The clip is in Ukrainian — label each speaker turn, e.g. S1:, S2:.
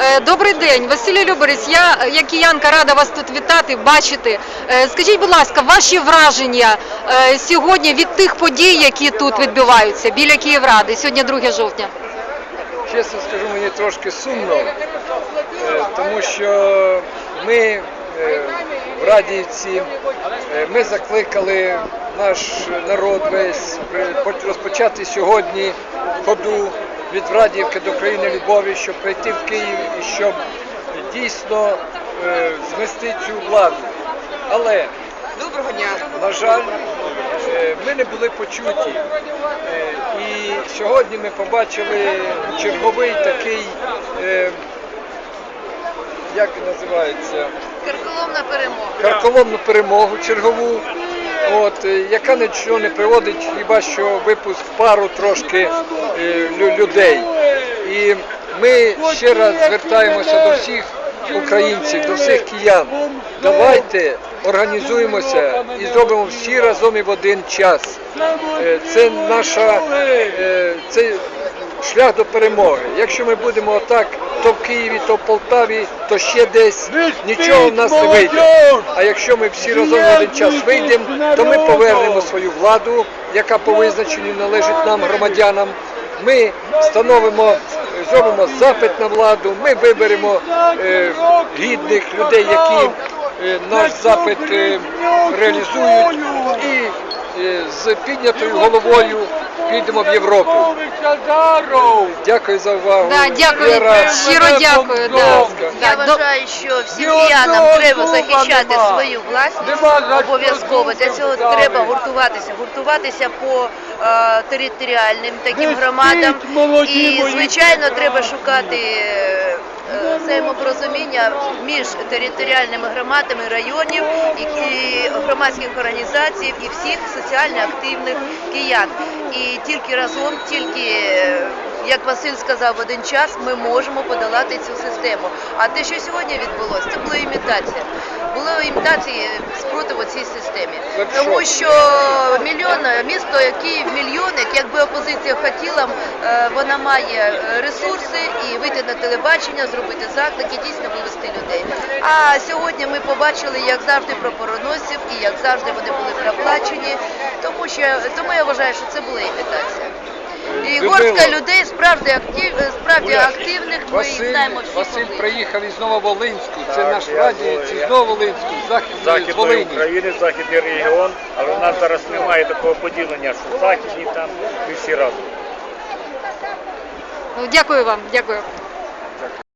S1: Е, Добрий день, Василій Люборець. Я як киянка рада вас тут вітати, бачити. Е, Скажіть, будь ласка, ваші враження е, сьогодні від тих подій, які тут відбуваються біля Київради. Сьогодні 2 жовтня.
S2: Чесно скажу, мені трошки сумно, тому що ми в Радіївці, е, ми закликали наш народ весь розпочати сьогодні ходу від Радіївки до країни Любові, щоб прийти в Київ і щоб дійсно е, змести цю владу. Але
S3: Доброго дня.
S2: на жаль, е, ми не були почуті. Е, І сьогодні ми побачили черговий такий, е, як називається,
S3: Карколомна перемога.
S2: карколомну перемогу чергову, от, е, яка нічого не приводить, хіба що випуск пару трошки е, людей. І ми ще раз звертаємося до всіх українців, до всіх киян. Давайте організуємося і зробимо всі разом і в один час. Е, Це наша це шлях до перемоги. Якщо ми будемо отак, то в Києві, то в Полтаві, то ще десь нічого в нас не вийде. А якщо ми всі разом в один час вийдемо, то ми повернемо свою владу, яка по визначенню належить нам, громадянам. Ми встановимо, зробимо запит на владу, ми виберемо е, гідних людей, які е, наш запит е, реалізують, і е, з піднятою головою підемо в Європу. Дякую за увагу.
S1: Да, дякую,
S2: Віра,
S1: щиро дякую. Да.
S3: Я
S1: Да, до-
S3: вважаю, що всім киянам треба захищати свою власність обов'язково. Для цього треба гуртуватися, гуртуватися по е, територіальним таким громадам. І звичайно, треба шукати е, взаємопорозуміння між територіальними громадами районів і, громадських організацій і всіх соціально активних киян. І тільки разом, тільки е, як Василь сказав, в один час ми можемо подолати цю систему. А те, що сьогодні відбулося, це була імітація. Була імітація спротиву цій системі. Тому
S2: що?
S3: мільйон, місто Київ мільйонник, якби опозиція хотіла, е, вона має ресурси і вийти на телебачення, зробити заклики, дійсно вивести людей. А сьогодні ми побачили, як завжди, прапороносців і як завжди вони були проплачені. Тому що тому я вважаю, що це була імітація. І
S2: Людмила.
S3: горстка людей справді актив, справді активних. Ми їх
S2: Василь,
S3: знаємо всі
S2: Василь
S3: обличчя.
S2: приїхав із Нововолинську, це
S4: Так,
S2: наш
S4: я
S2: радієць
S4: знаю, я-
S2: Нововолинську, з Західної з
S4: Західної
S2: Волині.
S4: України, західний регіон, але в нас зараз немає такого поділення, що західні там, ми всі разом.
S1: Ну, Дякую вам, дякую.